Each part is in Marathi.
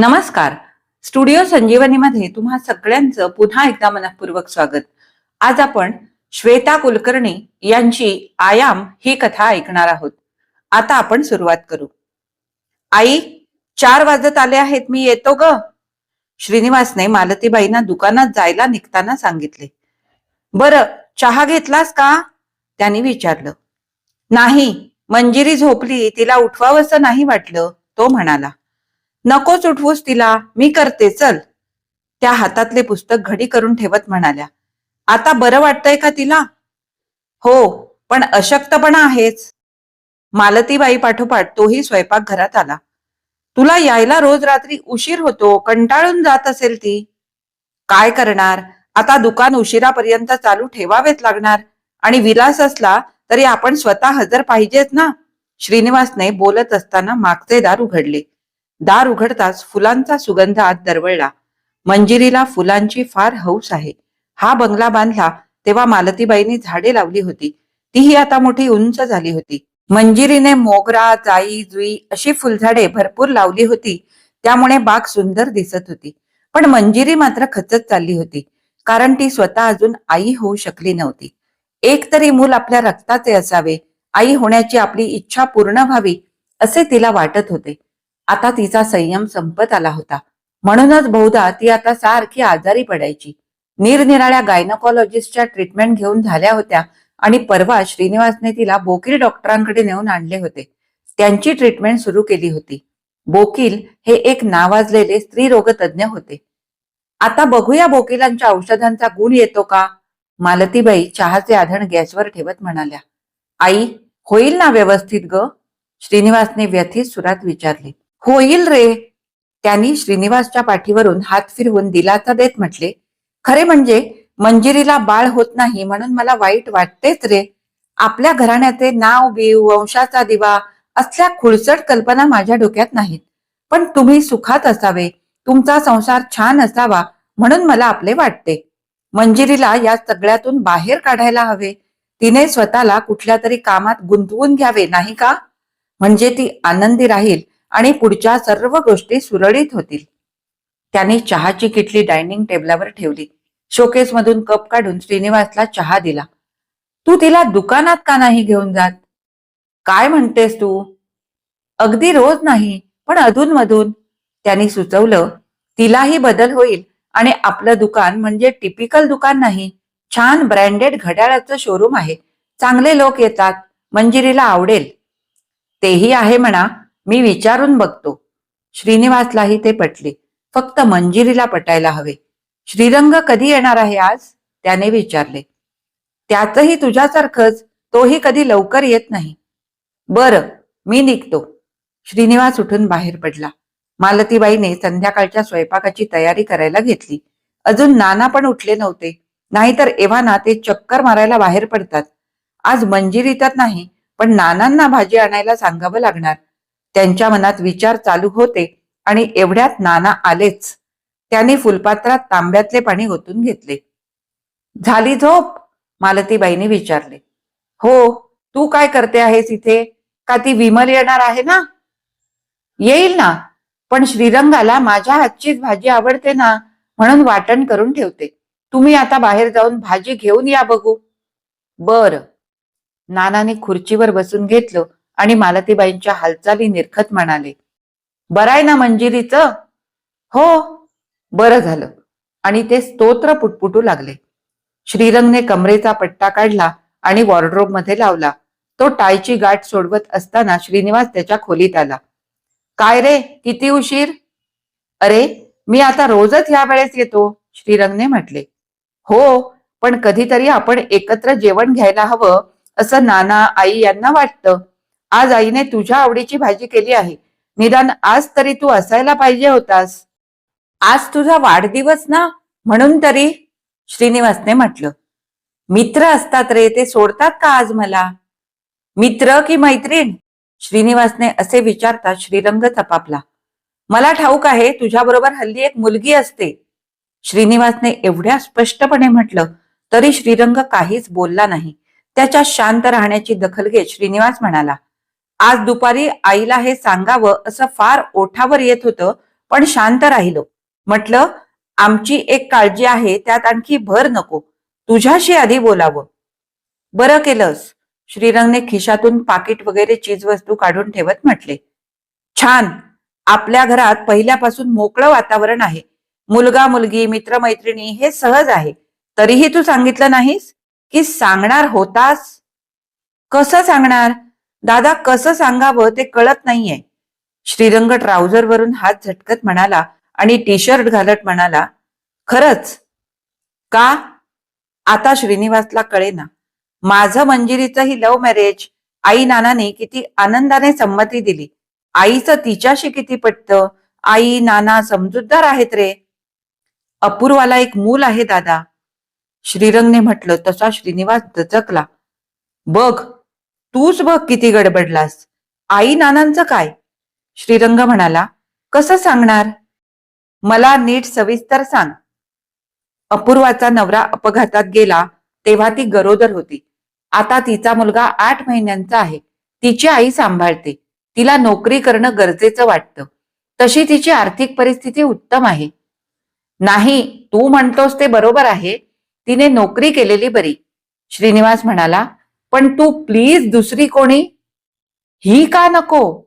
नमस्कार. स्टुडिओ संजीवनीमध्ये तुम्हा सगळ्यांचं पुन्हा एकदा मनपूर्वक स्वागत. आज आपण श्वेता कुलकर्णी यांची आयाम ही कथा ऐकणार आहोत. आता आपण सुरुवात करू. आई चार वाजत आले आहेत मी येतो ग. श्रीनिवासने मालतीबाईंना दुकानात जायला निघताना सांगितले. बर चहा घेतलास का? त्यांनी विचारलं. नाही मंजिरी झोपली तिला उठवावंसं नाही वाटलं तो म्हणाला. नकोच उठवूस तिला मी करते चल. त्या हातातले पुस्तक घडी करून ठेवत म्हणाल्या. आता बरं वाटतंय का तिला? हो पण अशक्तपणा आहेच. मालतीबाई पाठोपाठ तोही स्वयंपाक घरात आला. तुला यायला रोज रात्री उशीर होतो कंटाळून जात असेल ती. काय करणार? आता दुकान उशिरापर्यंत चालू ठेवावेच लागणार. आणि विलास असला तरी आपण स्वतः हजर पाहिजेच ना? श्रीनिवासने बोलत असताना मागचे दार उघडले. दार उघडताच फुलांचा सुगंध आत दरवळला. मंजिरीला फुलांची फार हौस आहे. हा बंगला बांधला तेव्हा मालतीबाईंनी झाडे लावली होती. तीही आता मोठी उंच झाली होती. मंजिरीने मोगरा जाई जुई अशी फुलझाडे भरपूर लावली होती. त्यामुळे बाग सुंदर दिसत होती. पण मंजिरी मात्र खचत चालली होती. कारण ती स्वतः अजून आई होऊ शकली नव्हती. एक तरी मूल आपल्या रक्ताचे असावे. आई होण्याची आपली इच्छा पूर्ण व्हावी असे तिला वाटत होते. आता तिचा संयम संपत आला होता. म्हणूनच बहुधा ती आता सारखी आजारी पडायची. निरनिराळ्या गायनकॉलॉजिस्टच्या ट्रीटमेंट घेऊन झाल्या होत्या आणि परवा श्रीनिवासने तिला बोकील डॉक्टरांकडे नेऊन आणले होते. त्यांची ट्रीटमेंट सुरू केली होती. बोकील हे एक नावाजलेले स्त्री रोगतज्ञ होते. आता बघूया बोकिलांच्या औषधांचा गुण येतो का? मालतीबाई चहाचे आधण गॅसवर ठेवत म्हणाल्या. आई होईल ना व्यवस्थित ग? श्रीनिवासने व्यथित सुरात विचारले. होईल रे. त्यांनी श्रीनिवासच्या पाठीवरून हात फिरवून दिलासा देत म्हटले खरे म्हणजे मंजिरीला बाळ होत नाही म्हणून मला वाईट वाटतेच रे. आपल्या घराण्याचे नाव बीव वंशाचा दिवा असल्या खुळसट कल्पना माझ्या डोक्यात नाहीत. पण तुम्ही सुखात असावे तुमचा संसार छान असावा म्हणून मला आपले वाटते. मंजिरीला या सगळ्यातून बाहेर काढायला हवे. तिने स्वतःला कुठल्या तरी कामात गुंतवून घ्यावे नाही का? म्हणजे ती आनंदी राहील. आणि पुढच्या सर्व गोष्टी सुरळीत होतील. त्याने चहाची किटली डायनिंग टेबलावर ठेवली. शोकेस मधून कप काढून श्रीनिवासला चहा दिला. तू तिला दुकानात का नाही घेऊन जात? काय म्हणतेस तू? अगदी रोज नाही पण अधून मधून त्यांनी सुचवलं तिलाही बदल होईल आणि आपलं दुकान म्हणजे टिपिकल दुकान नाही छान ब्रँडेड घड्याळाचं शोरूम आहे. चांगले लोक येतात मंजिरीला आवडेल. तेही आहे म्हणा मी विचारून बघतो. श्रीनिवासलाही ते पटले. फक्त मंजिरीला पटायला हवे. श्रीरंग कधी येणार आहे आज? त्याने विचारले. त्याचही तुझ्यासारखंच तोही कधी लवकर येत नाही. बर मी निघतो. श्रीनिवास उठून बाहेर पडला. मालतीबाईने संध्याकाळच्या स्वयंपाकाची तयारी करायला घेतली. अजून नाना पण उठले नव्हते. नाहीतर एव्हाना ते चक्कर मारायला बाहेर पडतात. आज मंजिरी तर नाही पण नानांना भाजी आणायला सांगावं लागणार. त्यांच्या मनात विचार चालू होते आणि एवढ्यात नाना आलेच. त्याने फुलपात्रात तांब्यातले पाणी ओतून घेतले. झाली झोप मालतीबाईने विचारले. हो तू काय करते आहेस इथे? का ती विमल येणार आहे ना? येईल ना पण श्रीरंगाला माझ्या हातचीच भाजी आवडते ना म्हणून वाटण करून ठेवते. तुम्ही आता बाहेर जाऊन भाजी घेऊन या बघू. बर. नानाने खुर्चीवर बसून घेतलं. आणि मालतीबाईंच्या हालचाली निरखत म्हणाले बराय ना मंजिरीच? हो बरं झालं. आणि ते स्तोत्र पुटपुटू लागले. श्रीरंगने कमरेचा पट्टा काढला आणि वॉर्ड्रोबमध्ये लावला. तो टायची गाठ सोडवत असताना श्रीनिवास त्याच्या खोलीत आला. काय रे किती उशीर? अरे मी आता रोजच या वेळेस येतो श्रीरंगने म्हटले. हो पण कधीतरी आपण एकत्र जेवण घ्यायला हवं असं नाना आई यांना वाटतं. आज आईने तुझ्या आवडीची भाजी केली आहे. निदान आज तरी तू असायला पाहिजे होतास. आज तुझा वाढदिवस ना? म्हणून तरी श्रीनिवासने म्हटलं. मित्र असतात रे ते सोडतात का आज मला? मित्र की मैत्रीण? श्रीनिवासने असे विचारता श्रीरंग तपापला. मला ठाऊक आहे तुझ्याबरोबर हल्ली एक मुलगी असते. श्रीनिवासने एवढ्या स्पष्टपणे म्हटलं तरी श्रीरंग काहीच बोलला नाही. त्याच्या शांत राहण्याची दखल घेत श्रीनिवास म्हणाला आज दुपारी आईला हे सांगावं असं फार ओठावर येत होतं पण शांत राहिलो. म्हटलं आमची एक काळजी आहे त्यात आणखी भर नको. तुझ्याशी आधी बोलावं. बरं केलंस. श्रीरंगने खिशातून पाकिट वगैरे चीज वस्तू काढून ठेवत म्हटले. छान. आपल्या घरात पहिल्यापासून मोकळं वातावरण आहे. मुलगा मुलगी मित्रमैत्रिणी हे सहज आहे. तरीही तू सांगितलं नाहीस की सांगणार होतास? कसं सांगणार? दादा कसं सांगावं ते कळत नाहीये. श्रीरंग ट्राउझर वरून हात झटकत म्हणाला आणि टी शर्ट घालत म्हणाला खरंच? का? आता श्रीनिवासला कळेना. माझं मंजिरीचं ही लव्ह मॅरेज आई नानाने किती आनंदाने संमती दिली. आईचं तिच्याशी किती पटतं? आई नाना समजूतदार आहेत रे. अपूर्वाला एक मूल आहे दादा. श्रीरंगने म्हटलं तसा श्रीनिवास दचकला. बघ तूच बघ किती गडबडलास. आई नानांचं काय? श्रीरंग म्हणाला कसं सांगणार? मला नीट सविस्तर सांग. अपूर्वाचा नवरा अपघातात गेला तेव्हा ती गरोदर होती. आता तिचा मुलगा आठ महिन्यांचा आहे. तिची आई सांभाळते. तिला नोकरी करणं गरजेचं वाटतं. तशी तिची आर्थिक परिस्थिती उत्तम आहे. नाही तू म्हणतोस ते बरोबर आहे. तिने नोकरी केलेली बरी. श्रीनिवास म्हणाला पण तू प्लीज दुसरी कोणी? ही का नको?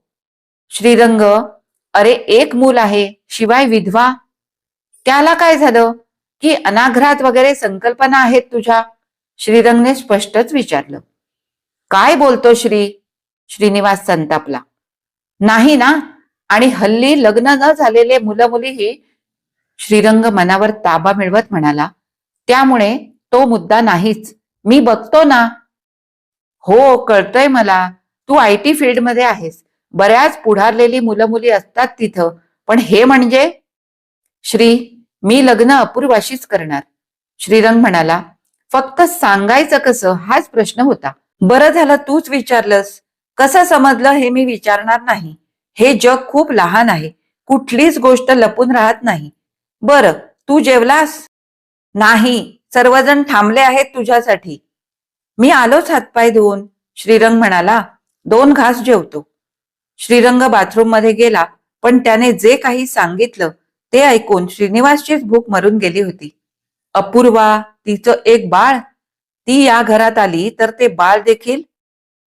श्रीरंग अरे एक मूल आहे शिवाय विधवा. त्याला काय झालं? की अनाघ्रात वगैरे संकल्पना आहेत तुझ्या? श्रीरंगने स्पष्टच विचारलं. काय बोलतो श्री? श्रीनिवास संतापला. नाही ना? आणि हल्ली लग्न न झालेले मुलं मुलीही श्रीरंग मनावर ताबा मिळवत म्हणाला. त्यामुळे तो मुद्दा नाहीच. मी बघतो ना. हो कळतंय मला. तू आय टी फील्डमध्ये आहेस. बऱ्याच पुढारलेली मुलं मुली असतात तिथं. पण हे म्हणजे? श्री मी लग्न अपूर्वाशीच करणार. श्रीरंग म्हणाला फक्त सांगायचं कसं हाच प्रश्न होता. बरं झालं तूच विचारलंस. कसं समजलं हे मी विचारणार नाही. हे जग खूप लहान आहे. कुठलीच गोष्ट लपून राहत नाही. बरं तू जेवलास? नाही. सर्वजण थांबले आहेत तुझ्यासाठी. मी आलोच हातपाय धुवून. श्रीरंग म्हणाला दोन घास जेवतो. श्रीरंग बाथरूममध्ये गेला पण त्याने जे काही सांगितलं ते ऐकून श्रीनिवासचीच भूक मरून गेली होती. अपूर्वा तिचं एक बाळ. ती या घरात आली तर ते बाळ देखील.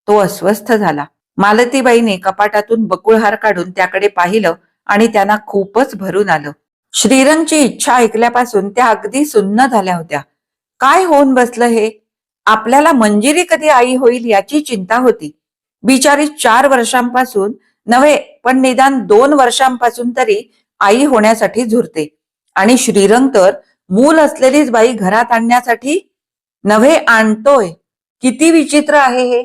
तो अस्वस्थ झाला. मालतीबाईने कपाटातून बकुळहार काढून त्याकडे पाहिलं आणि त्यांना खूपच भरून आलं. श्रीरंगची इच्छा ऐकल्यापासून त्या अगदी सुन्न झाल्या होत्या. काय होऊन बसलं हे? आपल्याला मंजिरी कधी आई होईल याची चिंता होती. बिचारी चार वर्षांपासून नव्हे पण निदान दोन वर्षांपासून तरी आई होण्यासाठी झुरते. आणि श्रीरंग तर मूल असलेलीच बाई घरात आणण्यासाठी नव्हे आणतोय. किती विचित्र आहे हे.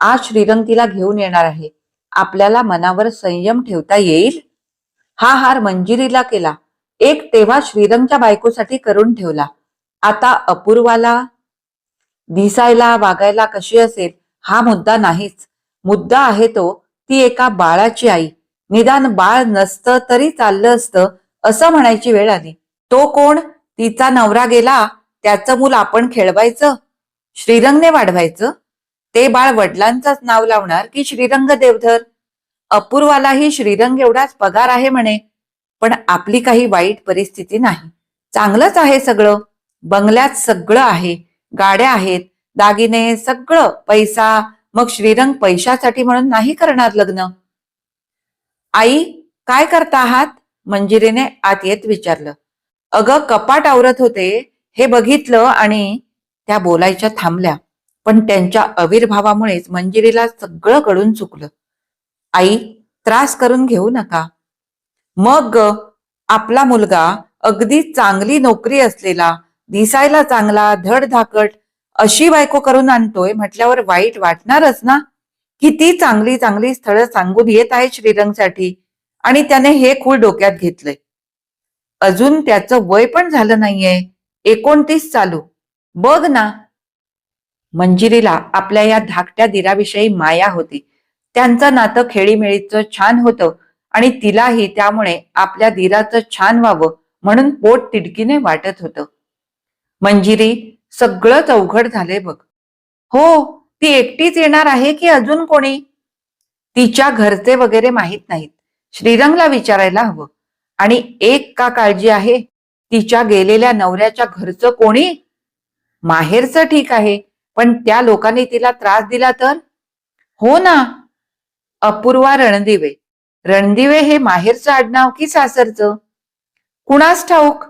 आज श्रीरंग तिला घेऊन येणार आहे. आपल्याला मनावर संयम ठेवता येईल? हा हार मंजिरीला केला. एक तेव्हा श्रीरंगच्या बायकोसाठी करून ठेवला. आता अपूर्वाला दिसायला वागायला कशी असेल हा मुद्दा नाहीच. मुद्दा आहे तो ती एका बाळाची आई. निदान बाळ नसतं तरी चाललं असतं असं म्हणायची वेळ आली. तो कोण? तिचा नवरा गेला त्याचं मूल आपण खेळवायचं? श्रीरंगने वाढवायचं? ते बाळ वडिलांचंच नाव लावणार की श्रीरंग देवधर? अपूर्वालाही श्रीरंग एवढाच पगार आहे म्हणे. पण आपली काही वाईट परिस्थिती नाही. चांगलंच आहे सगळं. बंगल्यात सगळं आहे. गाड्या आहेत. दागिने सगळं पैसा मग श्रीरंग पैशासाठी म्हणून नाही करणार लग्न. आई काय करता आहात? मंजिरीने आत येत विचारलं. अगं कपाट आवरत होते. हे बघितलं आणि त्या बोलायच्या थांबल्या. पण त्यांच्या आविर्भावामुळेच मंजिरीला सगळं कळून चुकलं. आई त्रास करून घेऊ नका. मग आपला मुलगा अगदी चांगली नोकरी असलेला दिसायला चांगला धडधाकट अशी बायको करून आणतोय म्हटल्यावर वाईट वाटणारच ना? किती चांगली चांगली स्थळं सांगून येत आहे श्रीरंगसाठी. आणि त्याने हे खूळ डोक्यात घेतलंय. अजून त्याचं वय पण झालं नाहीये. एकोणतीस चालू. बघ ना. मंजिरीला आपल्या या धाकट्या दिराविषयी माया होती. त्यांचं नातं खेळीमेळीचं छान होतं आणि तिलाही त्यामुळे आपल्या दिराचं छान व्हावं म्हणून पोट तिडकीने वाटत होतं. मंजिरी सगळंच अवघड झालंय बघ. हो ती एकटीच येणार आहे की अजून कोणी? तिच्या घरचे वगैरे माहीत नाहीत. श्रीरंगला विचारायला हवं. आणि एक का काळजी आहे? तिच्या गेलेल्या नवऱ्याच्या घरचं कोणी? माहेरचं ठीक आहे पण त्या लोकांनी तिला त्रास दिला तर? हो ना. अपूर्वा रणदिवे. रणदिवे हे माहेरचं आडनाव की सासरचं? कुणास ठाऊक?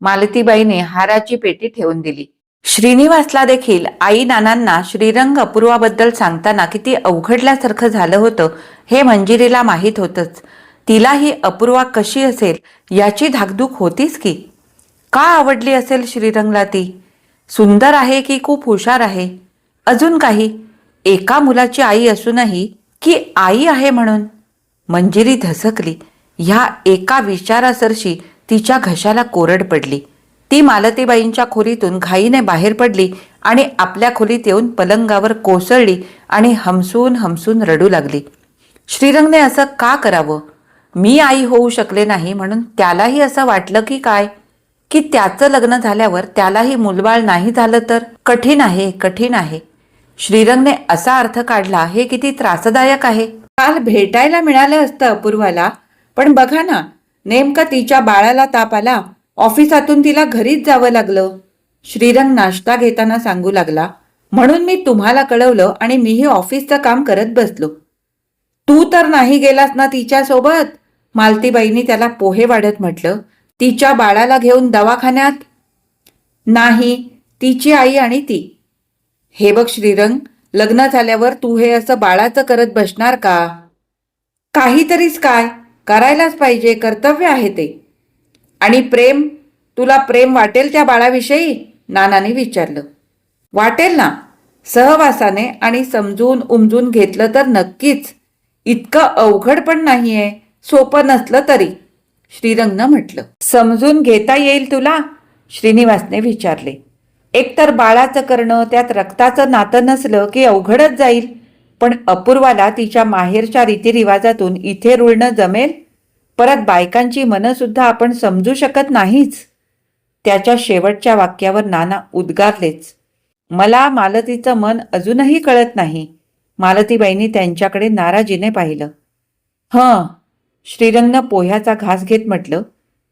मालतीबाईने हाराची पेटी ठेवून दिली. श्रीनिवासला देखील आई नानांना श्रीरंग अपूर्वाबद्दल सांगताना किती अवघडल्यासारखं झालं होतं हे मंजिरीला माहीत होतच. तिला ही अपूर्वा कशी असेल याची धाकधूक होतीच की. का आवडली असेल श्रीरंगला ती? सुंदर आहे की खूप हुशार आहे? अजून काही? एका मुलाची आई असूनही की आई आहे म्हणून? मंजिरी धसकली. ह्या एका विचारासरशी तिच्या घशाला कोरड पडली. ती मालतीबाईंच्या खोलीतून घाईने बाहेर पडली आणि आपल्या खोलीत येऊन पलंगावर कोसळली आणि हमसून हमसून रडू लागली. श्रीरंगने असं का करावं? मी आई होऊ शकले नाही म्हणून त्यालाही असं वाटलं की काय? की त्याचं लग्न झाल्यावर त्यालाही मुलबाळ नाही झालं तर? कठीण आहे कठीण आहे. श्रीरंगने असा अर्थ काढला हे किती त्रासदायक आहे. काल भेटायला मिळालं असतं अपूर्वाला पण बघा ना नेमकं तिच्या बाळाला ताप आला ऑफिसातून तिला घरीच जावं लागलं. श्रीरंग नाश्ता घेताना सांगू लागला म्हणून मी तुम्हाला कळवलं आणि मीही ऑफिसचं काम करत बसलो. तू तर नाही गेलास ना तिच्यासोबत? मालतीबाईंनी त्याला पोहे वाढत म्हटलं तिच्या बाळाला घेऊन दवाखान्यात? नाही तिची आई आणि ती. हे बघ श्रीरंग लग्न झाल्यावर तू हे असं बाळाचं करत बसणार का? काहीतरीच काय? करायलाच पाहिजे कर्तव्य आहे ते. आणि प्रेम तुला प्रेम वाटेल त्या बाळाविषयी? नानाने विचारलं. वाटेल ना? सहवासाने आणि समजून उमजून घेतलं तर नक्कीच. इतकं अवघड पण नाहीये सोपं नसलं तरी श्रीरंगनं म्हटलं. समजून घेता येईल तुला? श्रीनिवासने विचारले. एकतर बाळाचं करणं त्यात रक्ताचं नातं नसलं की अवघडच जाईल. पण अपूर्वाला तिच्या माहेरच्या रीतिरिवाजातून इथे रुळणं जमेल? परत बायकांची मनंसुद्धा आपण समजू शकत नाहीच. त्याच्या शेवटच्या वाक्यावर नाना उद्गारलेच. मला मालतीचं मन अजूनही कळत नाही. मालतीबाईंनी त्यांच्याकडे नाराजीने पाहिलं. हं श्रीरंगनं पोह्याचा घास घेत म्हटलं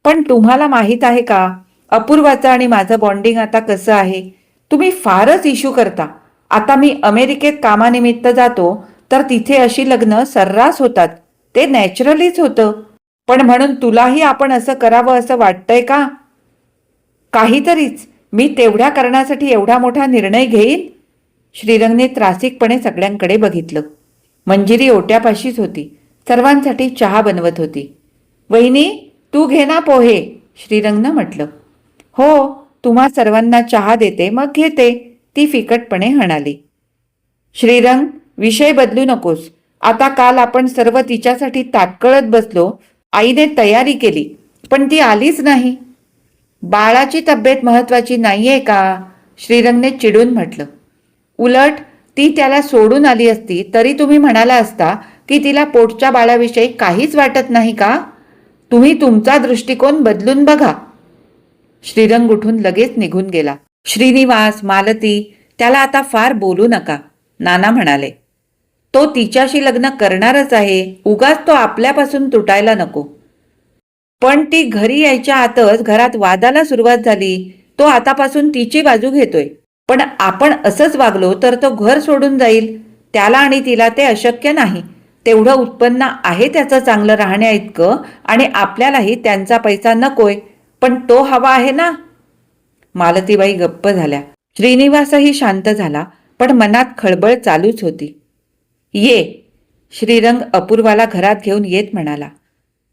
पण तुम्हाला माहीत आहे का? अपूर्वाचं आणि माझं बॉन्डिंग आता कसं आहे? तुम्ही फारच इश्यू करता. आता मी अमेरिकेत कामानिमित्त जातो तर तिथे अशी लग्न सर्रास होतात. ते नॅचरलीच होतं. पण म्हणून तुलाही आपण असं करावं असं वाटतंय का? काहीतरीच. मी तेवढ्या करण्यासाठी एवढा मोठा निर्णय घेईन? श्रीरंगने त्रासिकपणे सगळ्यांकडे बघितलं. मंजिरी ओट्यापाशीच होती. सर्वांसाठी चहा बनवत होती. वहिनी तू घे ना पोहे श्रीरंगनं म्हटलं. हो तुम्हा सर्वांना चहा देते मग घेते. ती फिकटपणे म्हणाली. श्रीरंग विषय बदलू नकोस. आता काल आपण सर्व तिच्यासाठी ताटकळत बसलो. आईने तयारी केली पण ती आलीच नाही. बाळाची तब्येत महत्वाची नाहीये का? श्रीरंगने चिडून म्हटलं. उलट ती त्याला सोडून आली असती तरी तुम्ही म्हणाला असता की तिला पोटच्या बाळाविषयी काहीच वाटत नाही का? तुम्ही तुमचा दृष्टिकोन बदलून बघा. श्रीरंग उठून लगेच निघून गेला. श्रीनिवास मालती त्याला आता फार बोलू नका नाना म्हणाले. तो तिच्याशी लग्न करणारच आहे उगाच तो आपल्यापासून तुटायला नको. पण ती घरी यायच्या आतच घरात वादाला सुरुवात झाली तो आतापासून तिची बाजू घेतोय. पण आपण असंच वागलो तर तो घर सोडून जाईल त्याला आणि तिला ते अशक्य नाही. तेवढं उत्पन्न आहे त्याचं चांगलं राहण्या इतकं आणि आपल्यालाही त्यांचा पैसा नकोय पण तो हवा आहे ना? मालतीबाई गप्प झाल्या. श्रीनिवासही शांत झाला पण मनात खळबळ चालूच होती. ये श्रीरंग अपूर्वाला घरात घेऊन येत म्हणाला.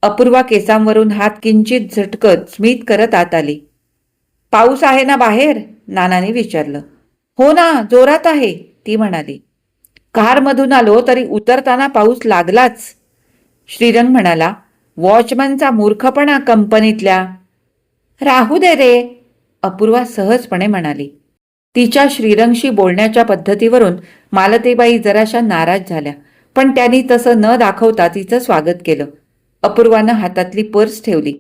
अपूर्वा केसांवरून हात किंचित झटकत स्मित करत आत आली. पाऊस आहे ना बाहेर? नानाने विचारलं. हो ना जोरात आहे ती म्हणाली. कारमधून आलो तरी उतरताना पाऊस लागलाच. श्रीरंग म्हणाला वॉचमनचा मूर्खपणा कंपनीतल्या. राहू दे रे अपूर्वा सहजपणे म्हणाली. तिच्या श्रीरंगशी बोलण्याच्या पद्धतीवरून मालतीबाई जराशा नाराज झाल्या पण त्यांनी तसं न दाखवता तिचं स्वागत केलं. अपूर्वानं हातातली पर्स ठेवली.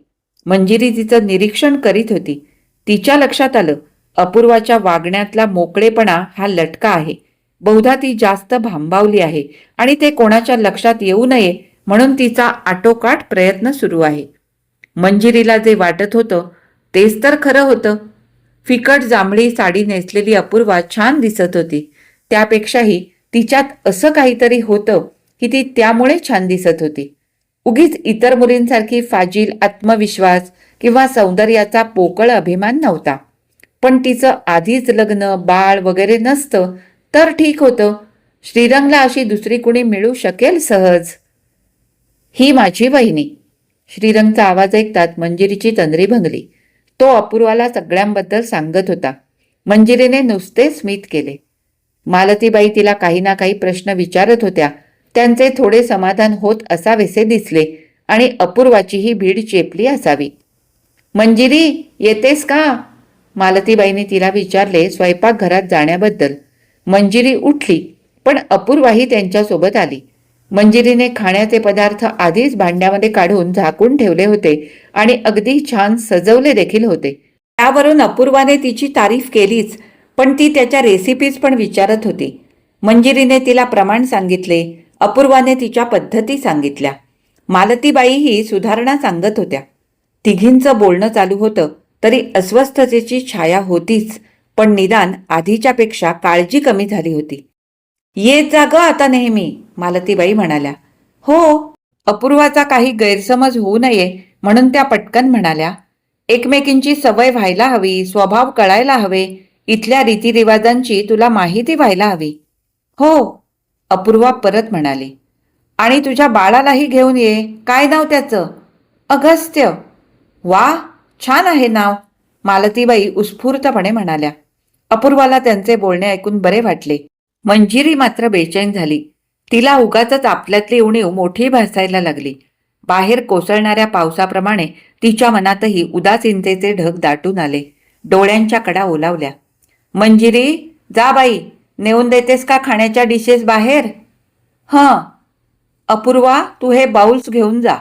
मंजिरी तिचं निरीक्षण करीत होती. तिच्या लक्षात आलं अपूर्वाच्या वागण्यातला मोकळेपणा हा लटका आहे. बहुधा ती जास्त भांबावली आहे आणि ते कोणाच्या लक्षात येऊ नये म्हणून तिचा आटोकाट प्रयत्न सुरू आहे. मंजिरीला जे वाटत होतं तेच तर खरं होतं. फिकट जांभळी साडी नेसलेली अपूर्वा छान दिसत होती. त्यापेक्षाही तिच्यात असं काहीतरी होतं की ती त्यामुळे छान दिसत होती. उगीच इतर मुलींसारखी फाजील आत्मविश्वास किंवा सौंदर्याचा पोकळ अभिमान नव्हता. पण तिचं आधीच लग्न बाळ वगैरे नसतं तर ठीक होतं. श्रीरंगला अशी दुसरी कुणी मिळू शकेल सहज? ही माझी बहिणी श्रीरंगचा आवाज ऐकतात मंजिरीची तंद्री भंगली. तो अपूर्वाला सगळ्यांबद्दल सांगत होता. मंजिरीने नुसते स्मित केले. मालतीबाई तिला काही ना काही प्रश्न विचारत होत्या. त्यांचे थोडे समाधान होत असावेसे दिसले आणि अपूर्वाचीही भीड चेपली असावी. मंजिरी येतेस का? मालतीबाईंनी तिला विचारले स्वयंपाकघरात जाण्याबद्दल. मंजिरी उठली पण अपूर्वाही त्यांच्यासोबत आली. मंजिरीने खाण्याचे पदार्थ आधीच भांड्यामध्ये काढून झाकून ठेवले होते. आणि अगदी छान सजवले देखील होते. त्यावरून अपूर्वाने तिची तारीफ केलीच पण ती त्याच्या रेसिपीज पण विचारत होती. मंजिरीने तिला प्रमाण सांगितले अपूर्वाने तिच्या पद्धती सांगितल्या. मालतीबाईही सुधारणा सांगत होत्या. तिघींचं बोलणं चालू होतं तरी अस्वस्थतेची छाया होतीच पण निदान आधीच्यापेक्षा काळजी कमी झाली होती. येत जा ग आता नेहमी मालतीबाई म्हणाल्या. हो अपूर्वाचा काही गैरसमज होऊ नये म्हणून त्या पटकन म्हणाल्या एकमेकींची सवय व्हायला हवी स्वभाव कळायला हवे इथल्या रीतिरिवाजांची तुला माहिती व्हायला हवी. हो अपूर्वा परत म्हणाली. आणि तुझ्या बाळालाही घेऊन ये काय नाव त्याचं? अगस्त्य. वा छान आहे नाव मालतीबाई उत्स्फूर्तपणे म्हणाल्या. अपूर्वाला त्यांचे बोलणे ऐकून बरे वाटले. मंजिरी मात्र बेचैन झाली. तिला उगाच आपल्यातली उणीव मोठी भासायला लागली. बाहेर कोसळणाऱ्या पावसाप्रमाणे तिच्या मनातही उदासीनतेचे ढग दाटून आले. डोळ्यांच्या कडा ओलावल्या. मंजिरी जा बाई नेऊन देतेस का खाण्याच्या डिशेस बाहेर? हं. अपूर्वा तू हे बाउल्स घेऊन जा.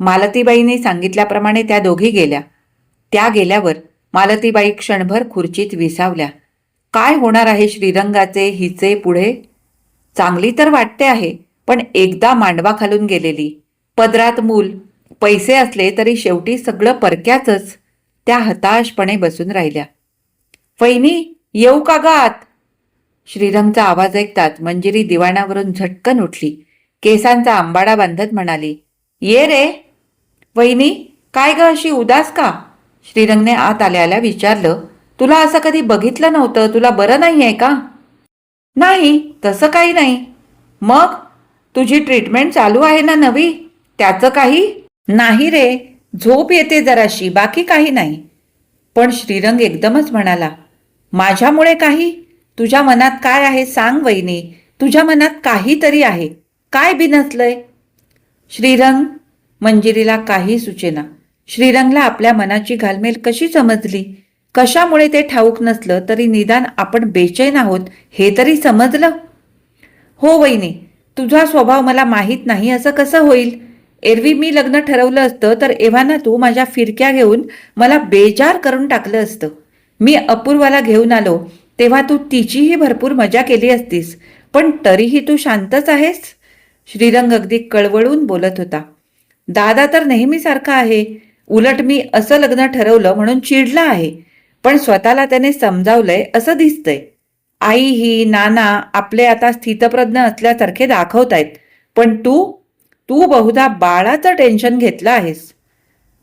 मालतीबाईंनी सांगितल्याप्रमाणे त्या दोघी गेल्या. त्या गेल्यावर मालतीबाई क्षणभर खुर्चीत विसावल्या. काय होणार आहे श्रीरंगाचे हिचे पुढे? चांगली तर वाटते आहे पण एकदा मांडवा खालून गेलेली. पदरात मूल पैसे असले तरी शेवटी सगळं परक्याचंच त्या हताशपणे बसून राहिल्या. फैनी येऊ का गात? श्रीरंगचा आवाज ऐकतात मंजिरी दिवाणावरून झटकन उठली. केसांचा आंबाडा बांधत म्हणाली ये रे. वहिनी काय ग अशी उदास का? श्रीरंगने आत आल्याला विचारलं तुला असं कधी बघितलं नव्हतं? तुला बरं नाही आहे का? नाही तसं काही नाही. मग? तुझी ट्रीटमेंट चालू आहे ना नवी? त्याचं काही नाही रे. झोप येते जराशी बाकी काही नाही. पण श्रीरंग एकदमच म्हणाला माझ्यामुळे काही? तुझ्या मनात काय आहे सांग वहिनी. तुझ्या मनात काहीतरी आहे. काय बिनसलंय? श्रीरंग मंजिरीला काही सुचेना. श्रीरंगला आपल्या मनाची घालमेल कशी समजली? कशामुळे ते ठाऊक नसलं तरी निदान आपण बेचैन आहोत हे तरी समजलं? हो वहिनी तुझा स्वभाव मला माहीत नाही असं कसं होईल? एरवी मी लग्न ठरवलं असतं तर एव्हाना तू माझ्या फिरक्या घेऊन मला बेजार करून टाकलं असतं. मी अपूर्वाला घेऊन आलो तेव्हा तू तिचीही भरपूर मजा केली असतीस पण तरीही तू शांतच आहेस? श्रीरंग अगदी कळवळून बोलत होता. दादा तर नेहमीसारखा आहे उलट मी असं लग्न ठरवलं म्हणून चिडला आहे पण स्वतःला त्याने समजावलंय असं दिसतंय. आई ही नाना आपले आता स्थितप्रज्ञ असल्यासारखे दाखवतायत पण तू तू बहुधा बाळाचं टेन्शन घेतलं आहेस.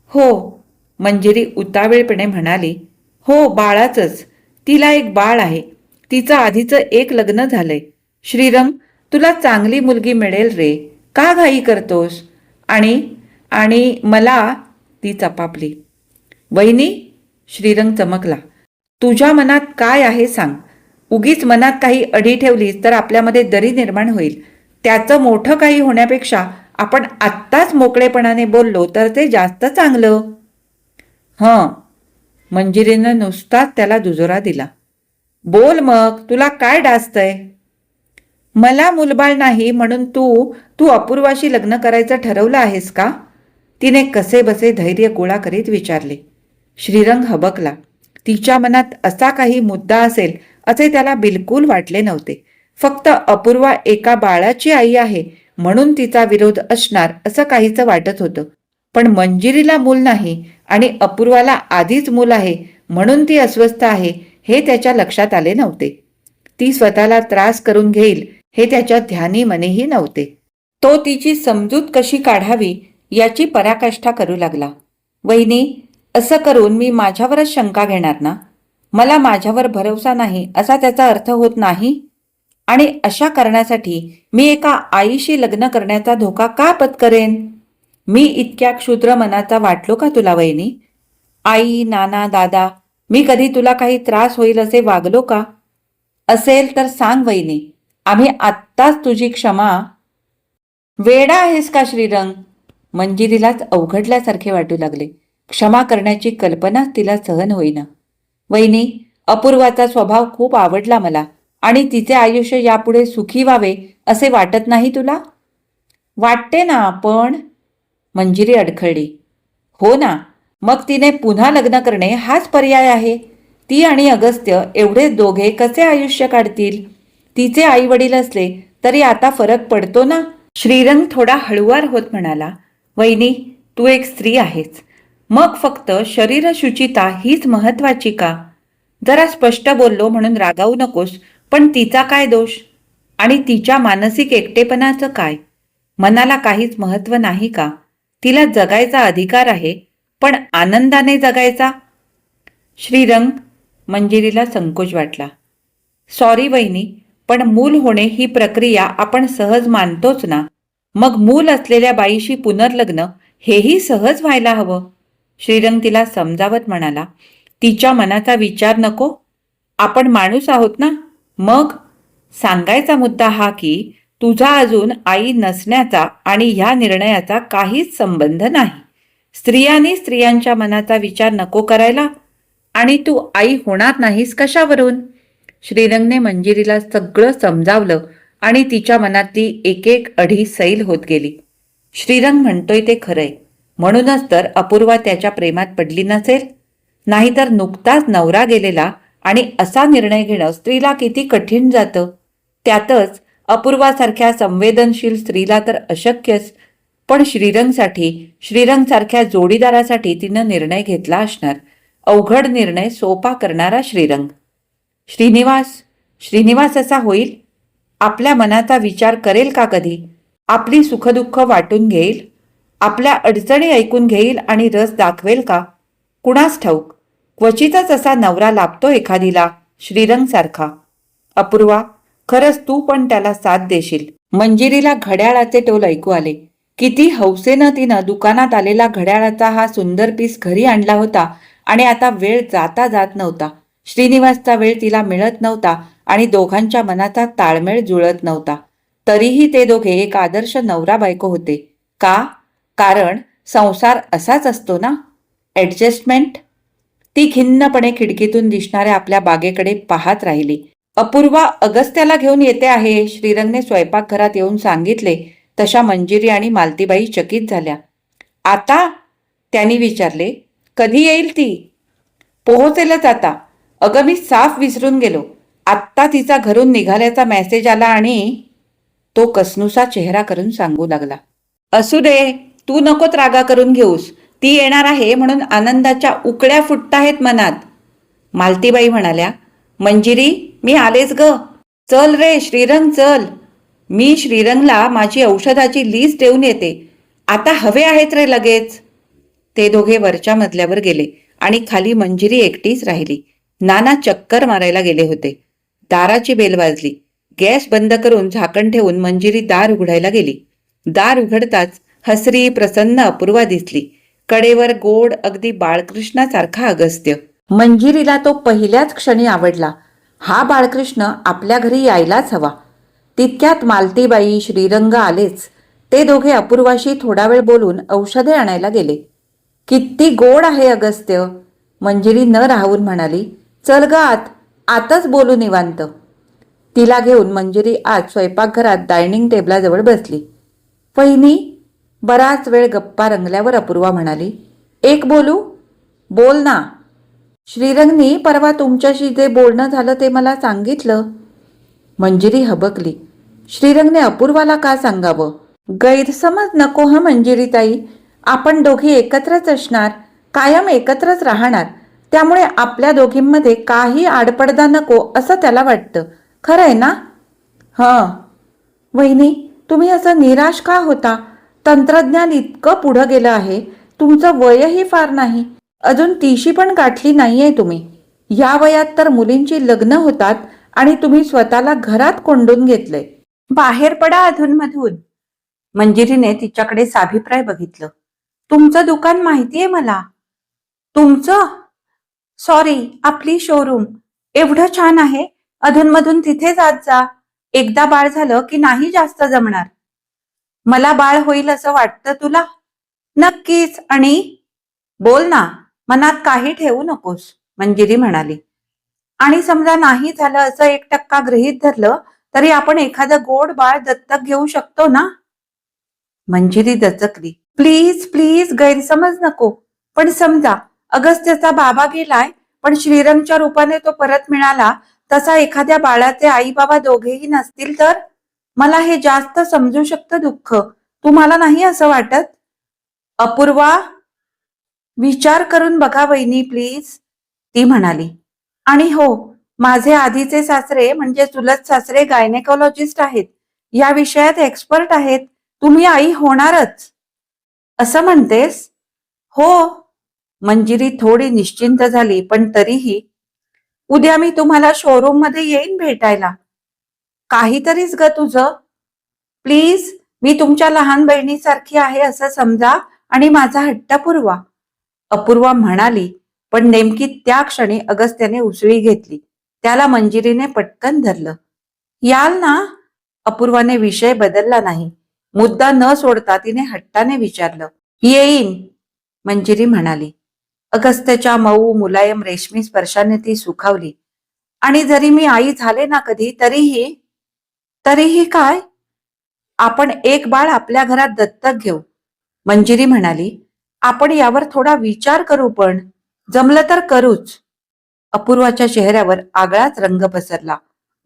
हो मंजिरी उतावीळपणे म्हणाली. हो बाळाचंच. तिला एक बाळ आहे. तिचं आधीचं एक लग्न झालंय. श्रीरंग तुला चांगली मुलगी मिळेल रे. का घाई करतोस? आणि आणि मला ती चपापली. वहिनी श्रीरंग चमकला. तुझ्या मनात काय आहे सांग. उगीच मनात काही अडी ठेवलीस तर आपल्यामध्ये दरी निर्माण होईल. त्याचं मोठं काही होण्यापेक्षा आपण आत्ताच मोकळेपणाने बोललो तर ते जास्त चांगलं. हं. मंजिरीनं नुसताच त्याला दुजोरा दिला. बोल मग तुला काय डासतंय? मला मुलबाळ नाही म्हणून तू तू अपूर्वाशी लग्न करायचं ठरवलं आहेस का? तिने कसे बसे धैर्य गोळा करीत विचारले. श्रीरंग हबकला. तिच्या मनात असा काही मुद्दा असेल असे त्याला बिलकुल वाटले नव्हते. फक्त अपूर्वा एका बाळाची आई आहे म्हणून तिचा विरोध असणार असं काहीच वाटत होतं. पण मंजिरीला मूल नाही आणि अपूर्वाला आधीच मूल आहे म्हणून ती अस्वस्थ आहे हे त्याच्या लक्षात आले नव्हते. ती स्वतःला त्रास करून घेईल हे त्याच्या ध्यानी मनेही नव्हते. तो तिची समजूत कशी काढावी याची पराकाष्ठा करू लागला. वहिनी असं करून मी माझ्यावरच शंका घेणार ना? मला माझ्यावर भरोसा नाही असा त्याचा अर्थ होत नाही? आणि अशा करण्यासाठी मी एका आईशी लग्न करण्याचा धोका का पत्करेन? मी इतक्या क्षुद्र मनाचा वाटलो का तुला वहिनी? आई नाना दादा मी कधी तुला काही त्रास होईल असे वागलो का? असेल तर सांग वहिनी. आम्ही आत्ताच तुझी क्षमा. वेडा आहेस का श्रीरंग? मंजिरीलाच अवघडल्यासारखे वाटू लागले. क्षमा करण्याची कल्पनाच तिला सहन होईना. वहिनी अपूर्वाचा स्वभाव खूप आवडला मला. आणि तिचे आयुष्य यापुढे सुखी व्हावे असे वाटत नाही तुला? वाटते ना पण मंजिरी अडखळली. हो ना मग तिने पुन्हा लग्न करणे हाच पर्याय आहे. ती आणि अगस्त्य एवढे दोघे कसे आयुष्य काढतील? तिचे आई वडील असले तरी आता फरक पडतो ना? श्रीरंग थोडा हळुवार होत म्हणाला वहिनी तू एक स्त्री आहेस. मग फक्त शरीर शुचिता हीच महत्वाची का? जरा स्पष्ट बोललो म्हणून रागावू नकोस. पण तिचा काय दोष? आणि तिच्या मानसिक एकटेपणाचं काय? मनाला काहीच महत्त्व नाही का? तिला जगायचा अधिकार आहे पण आनंदाने जगायचा? श्रीरंग मंजिरीला संकोच वाटला. सॉरी वहिनी पण मूल होणे ही प्रक्रिया आपण सहज मानतोच ना? मग मूल असलेल्या बाईशी पुनर्लग्न हेही सहज व्हायला हवं? श्रीरंग तिला समजावत म्हणाला तिच्या मनाचा विचार नको. आपण माणूस आहोत ना? मग सांगायचा मुद्दा हा की तुझा अजून आई नसण्याचा आणि ह्या निर्णयाचा काहीच संबंध नाही. स्त्रियांनी स्त्रियांच्या मनाचा विचार नको करायला. आणि तू आई होणार नाहीस कशावरून? श्रीरंगने मंजिरीला सगळं समजावलं आणि तिच्या मनातली एक एक अढी सैल होत गेली. श्रीरंग म्हणतोय ते खरंय. म्हणूनच तर अपूर्वा त्याच्या प्रेमात पडली नसेल. नाहीतर नुकताच नवरा गेलेला आणि असा निर्णय घेणं स्त्रीला किती कठीण जातं? त्यातच अपूर्वासारख्या संवेदनशील स्त्रीला तर अशक्यच. पण श्रीरंगसाठी श्रीरंगसारख्या जोडीदारासाठी तिनं निर्णय घेतला असणार. अवघड निर्णय सोपा करणारा श्रीरंग. श्रीनिवास श्रीनिवास असा होईल? आपल्या मनाचा विचार करेल का कधी? आपली सुखदुःख वाटून घेईल? आपल्या अडचणी ऐकून घेईल आणि रस दाखवेल का? कुणास ठाऊक? क्वचितच असा नवरा लाभतो एखादीला श्रीरंग सारखा अपूर्वा खरंच तू पण त्याला साथ देशील. मंजिरीला घड्याळाचे टोल ऐकू आले. किती हौसेनं तिनं दुकानात आलेला घड्याळाचा हा सुंदर पीस घरी आणला होता आणि आता वेळ जाता जात नव्हता. श्रीनिवासचा वेळ तिला मिळत नव्हता आणि दोघांच्या मनाचा ताळमेळ जुळत नव्हता. तरीही ते दोघे एक आदर्श नवरा बायको होते. का? कारण संसार असाच असतो ना? ॲडजस्टमेंट? ती खिन्नपणे खिडकीतून दिसणाऱ्या आपल्या बागेकडे पाहत राहिली. अपूर्वा अगस्त्याला घेऊन येते आहे श्रीरंगने स्वयंपाकघरात येऊन सांगितले तशा मंजिरी आणि मालतीबाई चकित झाल्या. आता? त्यांनी विचारले. कधी येईल ती? पोहोचेलच आता. अगं मी साफ विसरून गेलो. आत्ता तिचा घरून निघाल्याचा मेसेज आला आणि तो कसनुसा चेहरा करून सांगू लागला. असू दे तू नकोत रागा करून घेऊस. ती येणार आहे म्हणून आनंदाच्या उकड्या फुटताहेत मनात. मालतीबाई म्हणाल्या मंजिरी मी आलेच ग. चल रे श्रीरंग चल. मी श्रीरंगला माझी औषधाची लिस्ट देऊन येते. आता हवे आहेत रे लगेच. ते दोघे वरच्या मजल्यावर गेले आणि खाली मंजिरी एकटीच राहिली. नाना चक्कर मारायला गेले होते. दाराची बेल वाजली. गॅस बंद करून झाकण ठेवून मंजिरी दार उघडायला गेली. दार उघडताच हसरी प्रसन्न अपूर्वा दिसली. कडेवर गोड अगदी बाळकृष्णासारखा अगस्त्य. मंजिरीला तो पहिल्याच क्षणी आवडला. हा बाळकृष्ण आपल्या घरी यायलाच हवा. तितक्यात मालतीबाई श्रीरंग आलेच. ते दोघे अपूर्वाशी थोडा वेळ बोलून औषधे आणायला गेले. किती गोड आहे अगस्त्य. मंजिरी न राहून म्हणाली चल ग आत आताच बोलू निवांत. तिला घेऊन मंजिरी आज स्वयंपाकघरात डायनिंग टेबलाजवळ बसली. वहिनी बराच वेळ गप्पा रंगल्यावर अपूर्वा म्हणाली एक बोलू? बोल ना. श्रीरंगनी परवा तुमच्याशी जे बोलणं झालं ते मला सांगितलं. मंजिरी हबकली. श्रीरंगने अपूर्वाला का सांगावं? गैरसमज नको हा मंजिरी ताई आपण दोघी एकत्रच असणार कायम एकत्रच राहणार. त्यामुळे आपल्या दोघींमध्ये काही आडपडदा नको असं त्याला वाटतं. खरं आहे ना? हां. वहिनी तुम्ही असं निराश का होता? तंत्रज्ञान इतकं पुढं गेलं आहे तुमचं वयही फार नाही अजून तिशी पण गाठली नाहीये तुम्ही. या वयात तर मुलींची लग्न होतात आणि तुम्ही स्वतःला घरात कोंडून घेतलंय. बाहेर पडा अधूनमधून. मंजिरीने तिच्याकडे साभिप्राय बघितलं. तुमचं दुकान माहितीये मला. तुमचं? सॉरी आपली शोरूम एवढं छान आहे. अधूनमधून तिथे जात जा. एकदा बाळ झालं की नाही जास्त जमणार. मला बाळ होईल असं वाटतं तुला? नक्कीच. आणि बोल ना मनात काही ठेवू नकोस मंजिरी म्हणाली. आणि समजा नाही झालं असं एक टक्का गृहीत धरलं तरी आपण एखादं गोड बाळ दत्तक घेऊ शकतो ना? मंजिरी दचकली. प्लीज प्लीज गैरसमज नको. पण समजा अगस्त्यचा बाबा गेलाय पण श्रीरंगच्या रूपाने तो परत मिळाला तसा एखाद्या बाळाचे आई बाबा दोघेही नसतील तर? मला हे जास्त समजू शकतं दुःख? तुम्हाला नाही असं वाटत? अपूर्वा विचार करून बघा वहिनी प्लीज ती म्हणाली. आणि हो माझे आधीचे सासरे म्हणजे चुलत सासरे गायनेकोलॉजिस्ट आहेत. या विषयात एक्सपर्ट आहेत. तुम्ही आई होणारच. असं म्हणतेस? हो. मंजिरी थोडी निश्चिंत झाली पण तरीही. उद्या मी तुम्हाला शोरूममध्ये येईन भेटायला. काहीतरीच ग तुझं. प्लीज मी तुमच्या लहान बहिणीसारखी आहे असं समजा आणि माझा हट्ट पुरवा. अपूर्वा म्हणाली पण नेमकी त्या क्षणी अगस्त्याने उसळी घेतली. त्याला मंजिरीने पटकन धरलं. याल ना? अपूर्वाने विषय बदलला नाही. मुद्दा न सोडता तिने हट्टाने विचारलं येईन. मंजिरी म्हणाली. अगस्त्याच्या मऊ मुलायम रेशमी स्पर्शाने ती सुखावली. आणि जरी मी आई झाले ना कधी तरीही तरीही काय? आपण एक बाळ आपल्या घरात दत्तक घेऊ. मंजिरी म्हणाली आपण यावर थोडा विचार करू पण. जमलं तर करूच. अपूर्वाच्या चेहऱ्यावर आगळाच रंग पसरला.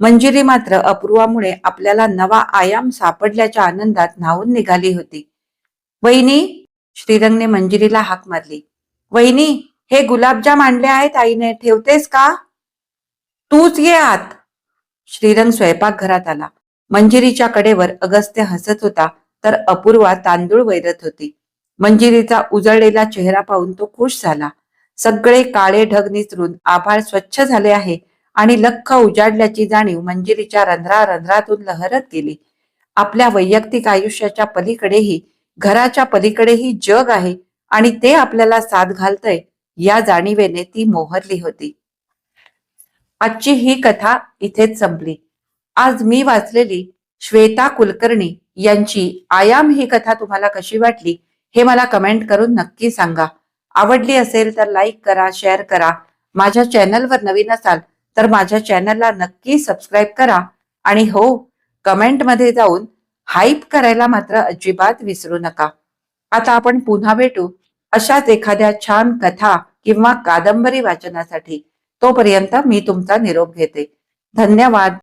मंजिरी मात्र अपूर्वामुळे आपल्याला नवा आयाम सापडल्याच्या आनंदात न्हावून निघाली होती. वहिनी श्रीरंगने मंजिरीला हाक मारली. वहिनी हे गुलाबजाम आणले आहेत आईने ठेवतेस का? तूच ये आत. श्रीरंग स्वयंपाकघरात आला. मंजिरीच्या कडेवर अगस्त्य हसत होता तर अपूर्वा तांदूळ वैरत होती. मंजिरीचा उजळलेला चेहरा पाहून तो खुश झाला. सगळे काळे ढग निचरून आभाळ स्वच्छ झाले आहे आणि लख उजाडल्याची जाणीव मंजिरीच्या रंध्रा रंध्रातून लहरत गेली. आपल्या वैयक्तिक आयुष्याच्या पलीकडेही घराच्या पलीकडेही जग आहे आणि ते आपल्याला साथ घालतय या जाणीवेने ती मोहरली होती. आजची ही कथा इथेच संपली. आज मी वाचलेली श्वेता कुलकर्णी यांची आयाम ही कथा तुम्हाला कशी वाटली हे मला कमेंट करून नक्की सांगा. आवडली असेल तर लाईक करा शेअर करा. माझ्या चॅनलवर नवीन असाल तर माझ्या चॅनलला नक्की सबस्क्राईब करा. आणि हो कमेंटमध्ये जाऊन हाईप करायला मात्र अजिबात विसरू नका. आता आपण पुन्हा भेटू अशाच एखाद्या छान कथा किंवा कादंबरी वाचनासाठी. तोपर्यंत मी तुमचा निरोप घेते. धन्यवाद.